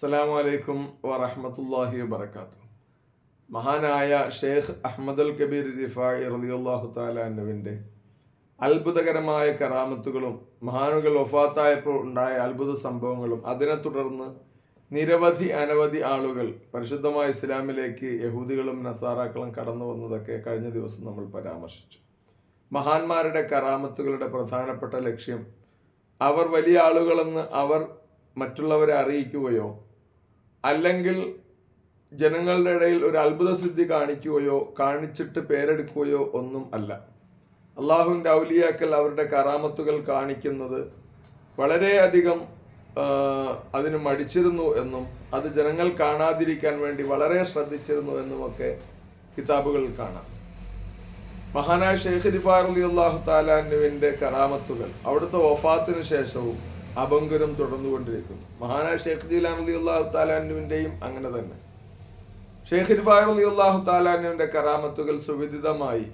അസ്സലാമു അലൈക്കും വറഹമത്തല്ലാഹി വബർക്കാത്തു മഹാനായ ഷെയ്ഖ് അഹമ്മദ് അൽ കബീർ റിഫായി റളിയല്ലാഹു താലാനുവിന്റെ അത്ഭുതകരമായ കറാമത്തുകളും മഹാനുകൾ ഒഫാത്തായപ്പോൾ ഉണ്ടായ അത്ഭുത സംഭവങ്ങളും അതിനെ തുടർന്ന് നിരവധി അനവധി ആളുകൾ പരിശുദ്ധമായ ഇസ്ലാമിലേക്ക് യഹൂദികളും നസാറാക്കളും കടന്നു വന്നതൊക്കെ കഴിഞ്ഞ ദിവസം നമ്മൾ പരാമർശിച്ചു. മഹാന്മാരുടെ കറാമത്തുകളുടെ പ്രധാനപ്പെട്ട ലക്ഷ്യം അവർ വലിയ ആളുകളെന്ന് അവർ മറ്റുള്ളവരെ അറിയിക്കുകയോ അല്ലെങ്കിൽ ജനങ്ങളുടെ ഇടയിൽ ഒരു അത്ഭുത സിദ്ധി കാണിക്കുകയോ കാണിച്ചിട്ട് പേരെടുക്കുകയോ ഒന്നും അല്ല. അള്ളാഹുവിന്റെ ഔലിയാക്കൽ അവരുടെ കറാമത്തുകൾ കാണിക്കുന്നത് വളരെയധികം അതിന് മടിച്ചിരുന്നു എന്നും അത് ജനങ്ങൾ കാണാതിരിക്കാൻ വേണ്ടി വളരെ ശ്രദ്ധിച്ചിരുന്നു എന്നുമൊക്കെ കിതാബുകളിൽ കാണാം. മഹാനായ ഷെയ്ഖ് ദിഫാർ അലി അള്ളാഹു താലാനുവിന്റെ കറാമത്തുകൾ അവിടുത്തെ വഫാത്തിന് ശേഷവും അഭംഗുരം തുടർന്നുകൊണ്ടിരിക്കുന്നു. മഹാനായ ഷെയ്ഖ് ജീലാൻ അലി അള്ളാഹു താലാനുവിന്റെയും അങ്ങനെ തന്നെ. ഷെയ്ഖ് ഇർഫാർ അലി അള്ളാഹു താലാനുവിന്റെ കറാമത്തുകൾ സുവിദിതമായി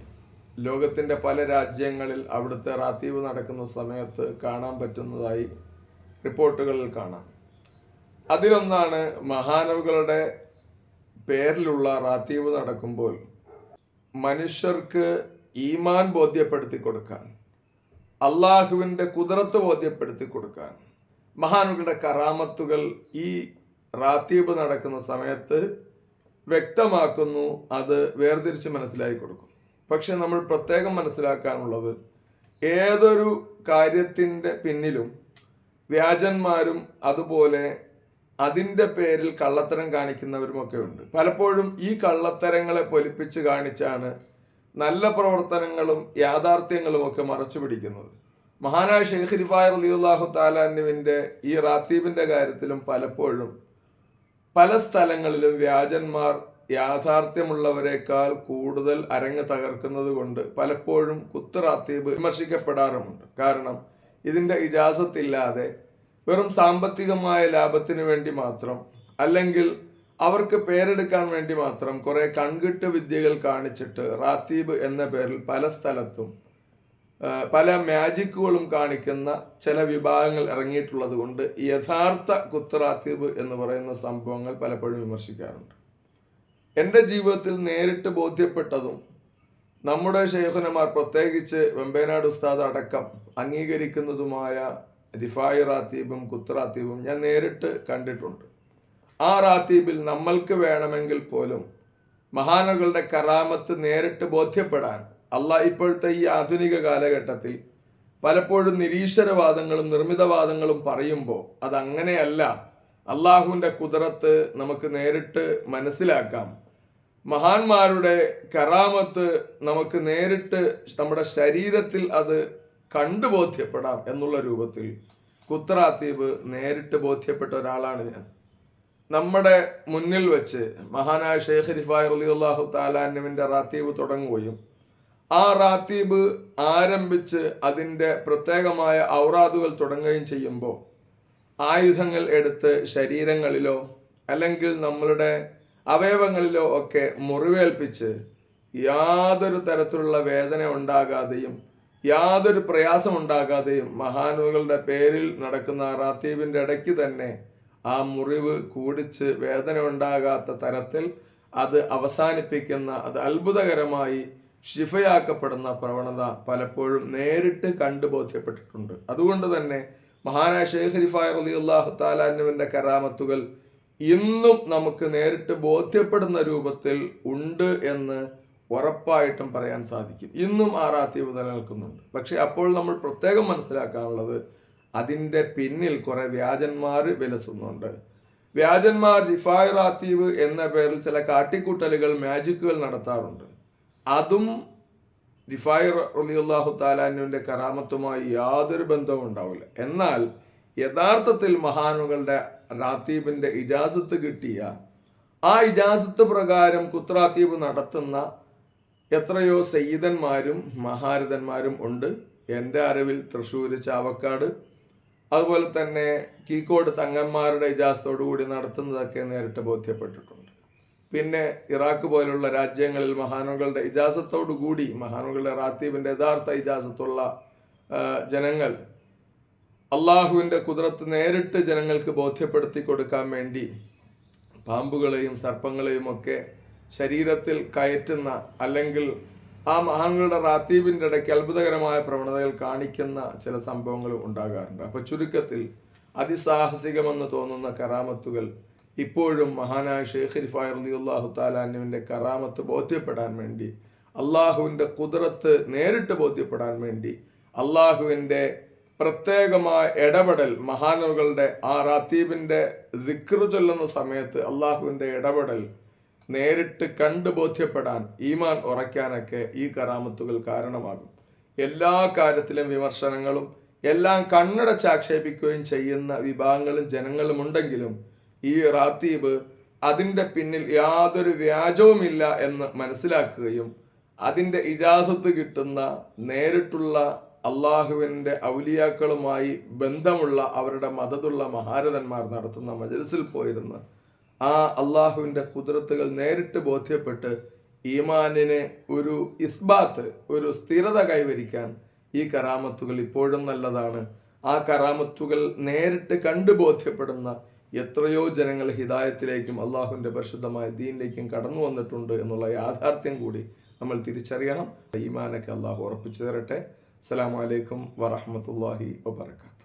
ലോകത്തിന്റെ പല രാജ്യങ്ങളിൽ അവിടുത്തെ റാത്തീവ് നടക്കുന്ന സമയത്ത് കാണാൻ പറ്റുന്നതായി റിപ്പോർട്ടുകളിൽ കാണാം. അതിലൊന്നാണ് മഹാനവുകളുടെ പേരിലുള്ള റാത്തീവ് നടക്കുമ്പോൾ മനുഷ്യർക്ക് ഈമാൻ ബോധ്യപ്പെടുത്തി കൊടുക്കാൻ അള്ളാഹുവിന്റെ കുതിരത്ത് ബോധ്യപ്പെടുത്തി കൊടുക്കാൻ. മഹാനുകളുടെ കറാമത്തുകൾ ഈ റാത്തീബ് നടക്കുന്ന സമയത്ത് വ്യക്തമാക്കുന്നു അത് വേർതിരിച്ച് മനസ്സിലാക്കി കൊടുക്കും. പക്ഷെ നമ്മൾ പ്രത്യേകം മനസ്സിലാക്കാനുള്ളത് ഏതൊരു കാര്യത്തിന്റെ പിന്നിലും വ്യാജന്മാരും അതുപോലെ അതിന്റെ പേരിൽ കള്ളത്തരം കാണിക്കുന്നവരുമൊക്കെ ഉണ്ട്. പലപ്പോഴും ഈ കള്ളത്തരങ്ങളെ പൊലിപ്പിച്ച് കാണിച്ചാണ് നല്ല പ്രവർത്തനങ്ങളും യാഥാർത്ഥ്യങ്ങളും ഒക്കെ മറച്ചു പിടിക്കുന്നത്. മഹാനായ ഷെയ്ഖ് റിഫായർ അലിയുല്ലാഹു താലാനുവിന്റെ ഈ റാത്തീബിന്റെ കാര്യത്തിലും പലപ്പോഴും പല സ്ഥലങ്ങളിലും വ്യാജന്മാർ യാഥാർത്ഥ്യമുള്ളവരെക്കാൾ കൂടുതൽ അരങ്ങ് തകർക്കുന്നത് കൊണ്ട് പലപ്പോഴും കുത്ത് റാത്തീബ് വിമർശിക്കപ്പെടാറുമുണ്ട്. കാരണം ഇതിന്റെ ഇജാസത്തില്ലാതെ വെറും സാമ്പത്തികമായ ലാഭത്തിനു വേണ്ടി മാത്രം അല്ലെങ്കിൽ അവർക്ക് പേരെടുക്കാൻ വേണ്ടി മാത്രം കുറെ കൺകിട്ട് വിദ്യകൾ കാണിച്ചിട്ട് റാത്തീബ് എന്ന പേരിൽ പല സ്ഥലത്തും പല മാജിക്കുകളും കാണിക്കുന്ന ചില വിഭാഗങ്ങൾ ഇറങ്ങിയിട്ടുള്ളത് കൊണ്ട് യഥാർത്ഥ കുത്തറാത്തീബ് എന്ന് പറയുന്ന സംഭവങ്ങൾ പലപ്പോഴും വിമർശിക്കാറുണ്ട്. എന്റെ ജീവിതത്തിൽ നേരിട്ട് ബോധ്യപ്പെട്ടതും നമ്മുടെ ശേഖനമാർ പ്രത്യേകിച്ച് വെമ്പേനാട് ഉസ്താദ് അടക്കം അംഗീകരിക്കുന്നതുമായ റിഫായി റാത്തീബും കുത്തറാത്തീബും ഞാൻ നേരിട്ട് കണ്ടിട്ടുണ്ട്. ആ റാത്തീബിൽ നമ്മൾക്ക് വേണമെങ്കിൽ പോലും മഹാനകളുടെ കറാമത്ത് നേരിട്ട് ബോധ്യപ്പെടാൻ അല്ല ഇപ്പോഴത്തെ ഈ ആധുനിക കാലഘട്ടത്തിൽ പലപ്പോഴും നിരീശ്വരവാദങ്ങളും നിർമ്മിതവാദങ്ങളും പറയുമ്പോൾ അതങ്ങനെയല്ല. അള്ളാഹുവിന്റെ കുതിരത്ത് നമുക്ക് നേരിട്ട് മനസ്സിലാക്കാം. മഹാന്മാരുടെ കറാമത്ത് നമുക്ക് നേരിട്ട് നമ്മുടെ ശരീരത്തിൽ അത് കണ്ടു ബോധ്യപ്പെടാം എന്നുള്ള രൂപത്തിൽ കുത്രാത്തീബ് നേരിട്ട് ബോധ്യപ്പെട്ട ഒരാളാണ് ഞാൻ. നമ്മുടെ മുന്നിൽ വെച്ച് മഹാനായ ഷെയ്ഖ് റിഫായ് അള്ളാഹു താലാനുവിന്റെ റാത്തീബ് തുടങ്ങുകയും ആ റാത്തീബ് ആരംഭിച്ച് അതിന്റെ പ്രത്യേകമായ ഔറാദുകൾ തുടങ്ങുകയും ചെയ്യുമ്പോൾ ആയുധങ്ങൾ എടുത്ത് ശരീരങ്ങളിലോ അല്ലെങ്കിൽ നമ്മളുടെ അവയവങ്ങളിലോ ഒക്കെ മുറിവേൽപ്പിച്ച് യാതൊരു തരത്തിലുള്ള വേദന ഉണ്ടാകാതെയും യാതൊരു പ്രയാസം ഉണ്ടാകാതെയും മഹാനുകളുടെ പേരിൽ നടക്കുന്ന റാത്തീബിന്റെ ഇടയ്ക്ക് തന്നെ ആ മുറിവ് കൂടിച്ച് വേദന ഉണ്ടാകാത്ത തരത്തിൽ അത് അവസാനിപ്പിക്കുന്ന അത് അത്ഭുതകരമായി ശിഫയാക്കപ്പെടുന്ന പ്രവണത പലപ്പോഴും നേരിട്ട് കണ്ടു ബോധ്യപ്പെട്ടിട്ടുണ്ട്. അതുകൊണ്ട് തന്നെ മഹാനായ ഷെയ്ഖ് ഹരിഫായ അലി അള്ളാഹു താലാനുവിന്റെ കരാമത്തുകൾ ഇന്നും നമുക്ക് നേരിട്ട് ബോധ്യപ്പെടുന്ന രൂപത്തിൽ ഉണ്ട് എന്ന് ഉറപ്പായിട്ടും പറയാൻ സാധിക്കും. ഇന്നും ആറാത്തീവ് റാത്തീവ് നിലനിൽക്കുന്നുണ്ട്. പക്ഷെ അപ്പോൾ നമ്മൾ പ്രത്യേകം മനസ്സിലാക്കാനുള്ളത് അതിന്റെ പിന്നിൽ കുറെ വ്യാജന്മാർ വിലസുന്നുണ്ട്. വ്യാജന്മാർ റിഫായ് എന്ന പേരിൽ ചില കാട്ടിക്കൂട്ടലുകൾ മാജിക്കുകൾ നടത്താറുണ്ട്. അതും റിഫായ് റളിയല്ലാഹു താലാനുവിന്റെ കറാമത്തുമായി യാതൊരു ബന്ധവും ഉണ്ടാവില്ല. എന്നാൽ യഥാർത്ഥത്തിൽ മഹാനുകളുടെ റാത്തീബിന്റെ ഇജാസത്ത് കിട്ടിയ ആ ഇജാസത്ത് പ്രകാരം കുത്രാത്തീബ് നടത്തുന്ന എത്രയോ സയ്യിദന്മാരും മഹാരഥന്മാരും ഉണ്ട്. എന്റെ അറിവിൽ തൃശ്ശൂർ ചാവക്കാട് അതുപോലെ തന്നെ കീക്കോട് തങ്ങന്മാരുടെ ഇജാസത്തോടു കൂടി നടത്തുന്നതൊക്കെ നേരിട്ട് ബോധ്യപ്പെട്ടിട്ടുണ്ട്. പിന്നെ ഇറാഖ് പോലുള്ള രാജ്യങ്ങളിൽ മഹാനുകളുടെ ഇജാസത്തോടു കൂടി മഹാനുകളുടെ റാത്തീബിന്റെ യഥാർത്ഥ ഇജാസത്തുള്ള ജനങ്ങൾ അള്ളാഹുവിന്റെ കുതിരത്ത് നേരിട്ട് ജനങ്ങൾക്ക് ബോധ്യപ്പെടുത്തി കൊടുക്കാൻ വേണ്ടി പാമ്പുകളെയും സർപ്പങ്ങളെയും ഒക്കെ ശരീരത്തിൽ കയറ്റുന്ന അല്ലെങ്കിൽ ആ മഹാന്കളുടെ റാത്തീബിന്റെ ഇടയ്ക്ക് അത്ഭുതകരമായ പ്രവണതകൾ കാണിക്കുന്ന ചില സംഭവങ്ങൾ ഉണ്ടാകാറുണ്ട്. അപ്പോൾ ചുരുക്കത്തിൽ അതിസാഹസികമെന്ന് തോന്നുന്ന കറാമത്തുകൾ ഇപ്പോഴും മഹാനായ ഷെയ്ഖ് റിഫായ് റളിയല്ലാഹു താലാന്നുവിന്റെ കറാമത്ത് ബോധ്യപ്പെടാൻ വേണ്ടി അള്ളാഹുവിന്റെ കുതിരത്ത് നേരിട്ട് ബോധ്യപ്പെടാൻ വേണ്ടി അള്ളാഹുവിന്റെ പ്രത്യേകമായ ഇടപെടൽ മഹാനുകളുടെ ആ റാത്തീബിന്റെ ദിക്രു ചൊല്ലുന്ന സമയത്ത് അള്ളാഹുവിന്റെ ഇടപെടൽ നേരിട്ട് കണ്ട് ബോധ്യപ്പെടാൻ ഈമാൻ ഉറയ്ക്കാനൊക്കെ ഈ കറാമത്തുകൾ കാരണമാകും. എല്ലാ കാര്യത്തിലും വിമർശനങ്ങളും എല്ലാം കണ്ണടച്ച് ആക്ഷേപിക്കുകയും ചെയ്യുന്ന വിഭാഗങ്ങളും ജനങ്ങളും ഉണ്ടെങ്കിലും ഈ റാത്തീബ് അതിന്റെ പിന്നിൽ യാതൊരു വ്യാജവുമില്ല എന്ന് മനസ്സിലാക്കുകയും അതിന്റെ ഇജാസത്ത് കിട്ടുന്ന നേരിട്ടുള്ള അള്ളാഹുവിന്റെ ഔലിയാക്കളുമായി ബന്ധമുള്ള അവരുടെ മതതുള്ള മഹാരഥന്മാർ നടത്തുന്ന മജലിസിൽ പോയിരുന്ന് ആ അള്ളാഹുവിന്റെ കുതിരത്തുകൾ നേരിട്ട് ബോധ്യപ്പെട്ട് ഈമാനിനെ ഒരു ഇസ്ബാത്ത് ഒരു സ്ഥിരത കൈവരിക്കാൻ ഈ കറാമത്തുകൾ ഇപ്പോഴും നല്ലതാണ്. ആ കറാമത്തുകൾ നേരിട്ട് കണ്ടു ബോധ്യപ്പെടുന്ന എത്രയോ ജനങ്ങൾ ഹിദായത്തിലേക്കും അള്ളാഹുവിന്റെ പരിശുദ്ധമായ ദീനിലേക്കും കടന്നു വന്നിട്ടുണ്ട് എന്നുള്ള യാഥാർത്ഥ്യം കൂടി നമ്മൾ തിരിച്ചറിയണം. ഈമാനൊക്കെ അള്ളാഹു ഉറപ്പിച്ചു തരട്ടെ. അസ്സാം വലൈക്കും വറഹമത്തല്ലാഹി വബർക്കാത്തു